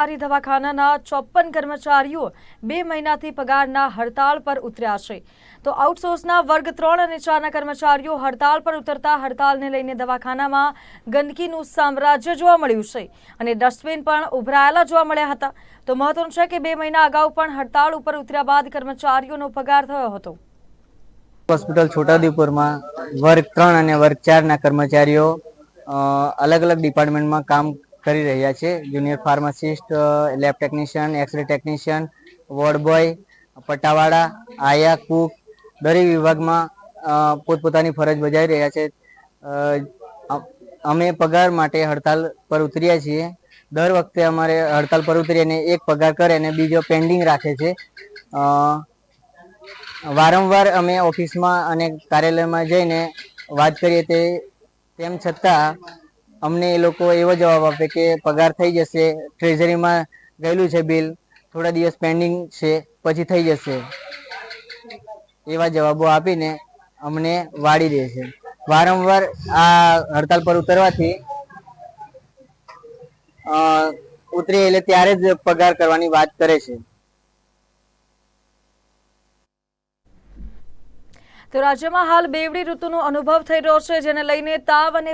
સરકારી દવાખાનાના ચોપન કર્મચારીઓ બે મહિનાથી પગારના હડતાળ પર ઉતર્યા છે. તો આઉટસોર્સના વર્ગ ત્રણ અને ચારના કર્મચારીઓ હડતાળ પર ઉતરતા હડતાલને લઈને દવાખાનામાં ગંદકીનું સામ્રાજ્ય જોવા મળ્યું છે અને ડસ્ટબિન પણ ઉભરાયેલા જોવા મળ્યા હતા. તો મહત્વનું છે કે બે મહિના અગાઉ પણ હડતાળ ઉપર ઉતર્યા બાદ કર્મચારીઓનો પગાર થયો હતો. હોસ્પિટલ છોટાઉદેપુરમાં વર્ગ ત્રણ અને વર્ગ ચારના કર્મચારીઓ અલગ અલગ ડિપાર્ટમેન્ટમાં કામ કરી રહ્યા છે. Junior pharmacist lab technician x ray technician ward boy પટ્ટાવાળા આયા કુક દરેક વિભાગમાં પોતપોતાની ફરજ બજાવી રહ્યા છે. અમે પગાર માટે હડતાલ પર ઉતર્યા છીએ. દર વખતે અમારે હડતાલ પર ઉતરીને એક પગાર કરે અને બીજો પેન્ડિંગ રાખે છે. વારંવાર અમે ઓફિસમાં અને કાર્યાલયમાં જઈને વાત કરીએ તે, તેમ છતાં અમને એ લોકો એવો જવાબ આપે કે પગાર થઈ જશે ટ્રેઝરીમાં ગયેલું છે બિલ થોડા દિવસ પેન્ડિંગ છે, પછી થઈ જશે. એવા જવાબો આપીને અમને વાળી દે છે. વારંવાર આ હડતાલ પર ઉતરવાથી ઉતરી એટલે ત્યારે જ પગાર કરવાની વાત કરે છે. તો રાજ્યમાં હાલ બેવડી ઋતુનો અનુભવ થઈ રહ્યો છે, જેને લઈને તાવ અને